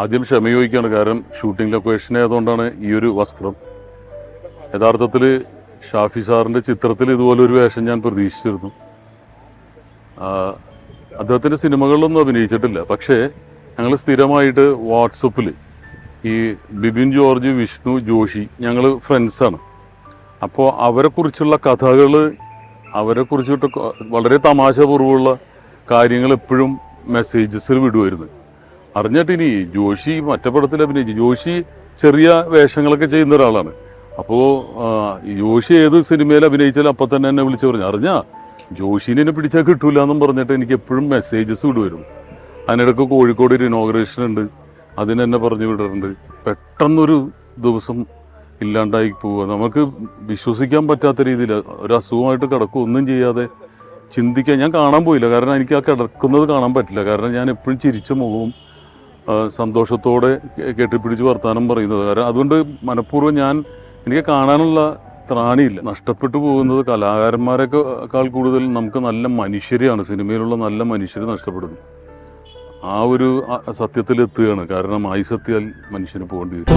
ആദ്യം ക്ഷമ ചോദിക്കുകയാണ് കാരണം ഷൂട്ടിംഗ് ലൊക്കേഷൻ ആയതുകൊണ്ടാണ് ഈ ഒരു വസ്ത്രം. യഥാർത്ഥത്തിൽ ഷാഫി സാറിന്റെ ചിത്രത്തിൽ ഇതുപോലൊരു വേഷം ഞാൻ പ്രതീക്ഷിച്ചിരുന്നു. അദ്ദേഹത്തിന്റെ സിനിമകളിലൊന്നും അഭിനയിച്ചിട്ടില്ല. പക്ഷേ ഞങ്ങൾ സ്ഥിരമായിട്ട് വാട്സപ്പിൽ ഈ ബിബിൻ ജോർജ് വിഷ്ണു ജോഷി ഞങ്ങൾ ഫ്രണ്ട്സാണ് അപ്പോൾ അവരെക്കുറിച്ചുള്ള കഥകൾ അവരെക്കുറിച്ചിട്ട് വളരെ തമാശപൂർവമുള്ള കാര്യങ്ങൾ എപ്പോഴും മെസ്സേജസിൽ വിടുമായിരുന്നു അറിഞ്ഞിട്ട് ഇനി ജോഷി മറ്റേ പടത്തിൽ അഭിനയിച്ചു ജോഷി ചെറിയ വേഷങ്ങളൊക്കെ ചെയ്യുന്ന ഒരാളാണ്. അപ്പോൾ ജോഷി ഏത് സിനിമയിൽ അഭിനയിച്ചാലും അപ്പം തന്നെ എന്നെ വിളിച്ചു പറഞ്ഞു അറിഞ്ഞാ ജോഷിനെ എന്നെ പിടിച്ചാൽ കിട്ടൂല എന്നും പറഞ്ഞിട്ട് എനിക്ക് എപ്പോഴും മെസ്സേജസ് വിടുവരും അതിനിടയ്ക്ക് കോഴിക്കോട് ഒരു ഇനോഗ്രേഷൻ ഉണ്ട്. അതിന് എന്നെ പറഞ്ഞു വിടാറുണ്ട് പെട്ടെന്നൊരു ദിവസം ഇല്ലാണ്ടായി പോവുക. നമുക്ക് വിശ്വസിക്കാൻ പറ്റാത്ത രീതിയിൽ ഒരു അസുഖമായിട്ട് കിടക്കും. ഒന്നും ചെയ്യാതെ ചിന്തിക്കാൻ ഞാൻ കാണാൻ പോയില്ല. കാരണം എനിക്ക് ആ കിടക്കുന്നത് കാണാൻ പറ്റില്ല. കാരണം ഞാൻ എപ്പോഴും ചിരിച്ച മുഖവും സന്തോഷത്തോടെ കെട്ടിപ്പിടിച്ച് വർത്താനം പറയുന്നത്. കാരണം അതുകൊണ്ട് മനഃപൂർവം ഞാൻ എനിക്ക് കാണാനുള്ള ത്രാണിയില്ല. നഷ്ടപ്പെട്ടു പോകുന്നത് കലാകാരന്മാരെക്കാൾ കൂടുതൽ നമുക്ക് നല്ല മനുഷ്യരെയാണ്. സിനിമയിലുള്ള നല്ല മനുഷ്യർ നഷ്ടപ്പെടുന്നു. ആ ഒരു സത്യത്തിലെത്തുകയാണ്. കാരണം ആയിസത്തിയാൽ മനുഷ്യന് പോകേണ്ടി വരും.